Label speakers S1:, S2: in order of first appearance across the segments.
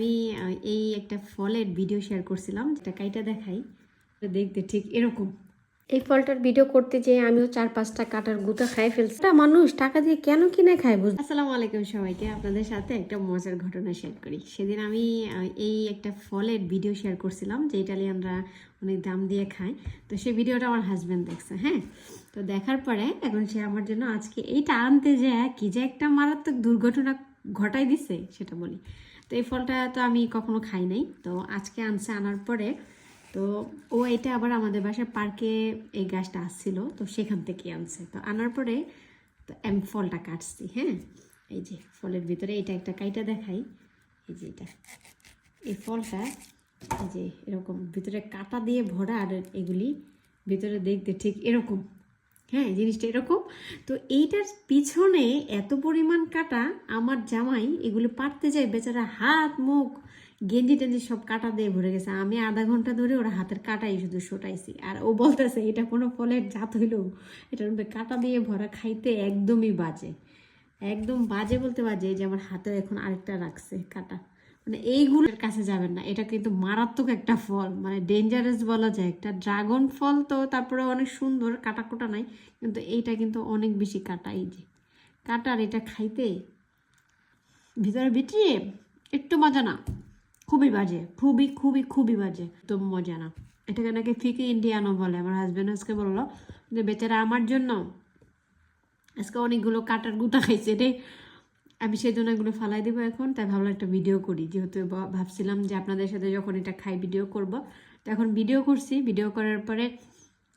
S1: আমি এই একটা ফলের ভিডিও শেয়ার করছিলাম যেটা কাইটা দেখাই দেখতে ঠিক এরকম।
S2: এই ফলটার ভিডিও করতে যেয়ে আমিও চার পাঁচটা কাটার গুতা খাই ফেলছি। এটা মানুষ টাকা দিয়ে কেন কিনে খায় বুঝ
S1: আসসালামু আলাইকুম সবাইকে আপনাদের সাথে একটা মজার ঘটনা শেয়ার করি। সেদিন আমি এই একটা ফলের ভিডিও শেয়ার করছিলাম যে ইটালিয়ানরা অনেক দাম দিয়ে খায়। তো সেই ভিডিওটা আমার হাজব্যান্ড দেখছে হ্যাঁ? তো দেখার পরে এখন সে আমার জন্য আজকে এইটা আনতে যে কি যে একটা মারাত্মক দুর্ঘটনা ঘটাই দিছে সেটা বলি। তো এই ফলটা তো আমি কখনো খাই নাই। তো আজকে আনছে আনার পরে, তো ও এটা আবার আমাদের বাসার পার্কে এই গাছটা আসছিল, তো সেখান থেকে আনছে। তো আনার পরে তো আমি ফলটা কাটছি হ্যাঁ? এই যে ফলের ভিতরে এটা একটা কাইটা দেখাই। এই যে এটা। এই ফলটা এই যে এরকম ভিতরে কাটা দিয়ে ভরা আর এগুলি ভিতরে দেখতে ঠিক এরকম। হ্যাঁ জিনিসটা এরকম। তো এইটার পিছনে এত পরিমাণ কাটা, আমার জামাই এগুলো পারতে যায়, বেচারা হাত, মুখ, গেঞ্জি টেঞ্জি সব কাটা দিয়ে ভরে গেছে। আমি আধা ঘণ্টা ধরে ওরা হাতের কাটাই শুধু শোটাইছি। আর ও বলতেছে, এটা কোনো ফলের জাত হইলেও এটার মধ্যে কাটা দিয়ে ভরা খাইতে একদমই বাজে। একদম বাজে বলতে বাজে যে আমার হাতেও এখন আরেকটা রাখছে কাটা। মানে এইগুলোর কাছে যাবেন না। এটা কিন্তু মারাত্মক একটা ফল মানে ডেঞ্জারাস বলা যায়। একটা ড্রাগন ফল তো তারপরে অনেক সুন্দর কাটা কোটা নাই, কিন্তু এইটা কিন্তু অনেক বেশি কাটা, এই যে। কাটা আর এটা খাইতে ভিতরে বিটিয়ে একটু মজা না, খুবই বাজে, খুবই খুবই খুবই বাজে তো মজা না। এটাকে নাকি ফিকে ইন্ডিয়ানো বলে, আমার হাজব্যান্ড আজকে বলল যে, বেচারা আমার জন্য আজকে অনেকগুলো কাটার গুতা খাইছে রে। আমি সেই জন্য এগুলো ফালাই দেবো এখন, তাই ভাবলাম একটা ভিডিও করি। যেহেতু ভাবছিলাম যে আপনাদের সাথে যখন এটা খাই ভিডিও করব, তো এখন ভিডিও করছি। ভিডিও করার পরে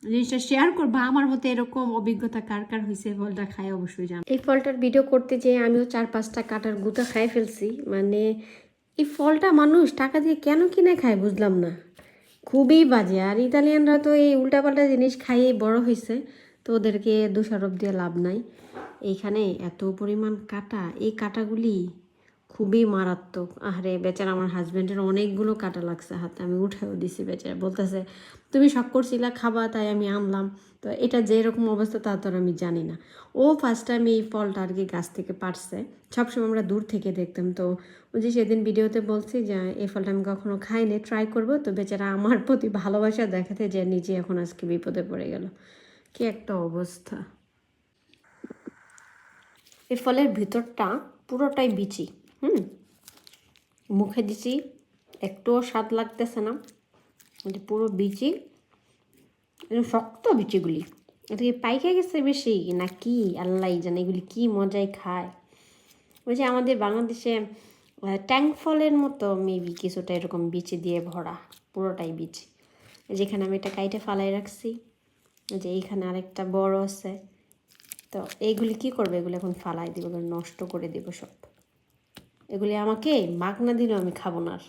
S1: জিনিসটা শেয়ার করব। আমার মতো এরকম অভিজ্ঞতা কার কার হয়েছে ফলটা খাই অবশ্যই জান।
S2: এই ফলটার ভিডিও করতে যেয়ে আমিও চার পাঁচটা কাটার গুতা খাই ফেলছি। মানে এই ফলটা মানুষ টাকা দিয়ে কেন কিনে খায় বুঝলাম না। খুবই বাজে। আর ইতালিয়ানরা তো এই উল্টাপাল্টা জিনিস খাইয়ে বড় হয়েছে তো ওদেরকে দোষারোপ দিয়ে লাভ নাই। এইখানে এত পরিমাণ কাটা, এই কাটাগুলি খুবই মারাত্মক। আরে বেচারা আমার হাজব্যান্ডের অনেকগুলো কাটা লাগছে হাতে, আমি উঠেও দিছি বেচারা। বলতেছে, তুমি শখ করছিলা, খাবা, তাই আমি আনলাম। তো এটা যে এরকম অবস্থা, তা তো আমি জানি না। ও ফার্স্ট টাইম এই ফলটা আর কি গাছ থেকে পারছে। সবসময় আমরা দূর থেকে দেখতাম। তো ওই যে সেদিন ভিডিওতে বলছি যে, এই ফলটা আমি কখনো খাইনি ট্রাই করব। তো বেচারা আমার প্রতি ভালোবাসা দেখাতে যে নিজে এখন আজকে বিপদে পড়ে গেল। কি একটা অবস্থা। এই ফলের ভিতরটা পুরোটাই বিচি, হুম? মুখে দিছি, একটুও স্বাদ লাগতেছে না। পুরো বিচি। শক্ত বিচিগুলি। এটা কি পাইকে গেছে বেশি না কি? আল্লাহ জানে এগুলি কি মজায় খায়। ওই যে আমাদের বাংলাদেশে ট্যাং ফলের মতো মেবি কিছুটা এরকম বিচি দিয়ে ভরা, পুরোটাই বিচি। যেখানে আমি এটা কাইটে ফালাই রাখছি যে এইখানে আরেকটা বড় আছে। তো এইগুলি কি করবে? এগুলো এখন ফালাই দিব নষ্ট করে দিব সব। এগুলি আমাকে মাগনা দিলেও আমি খাব না আর।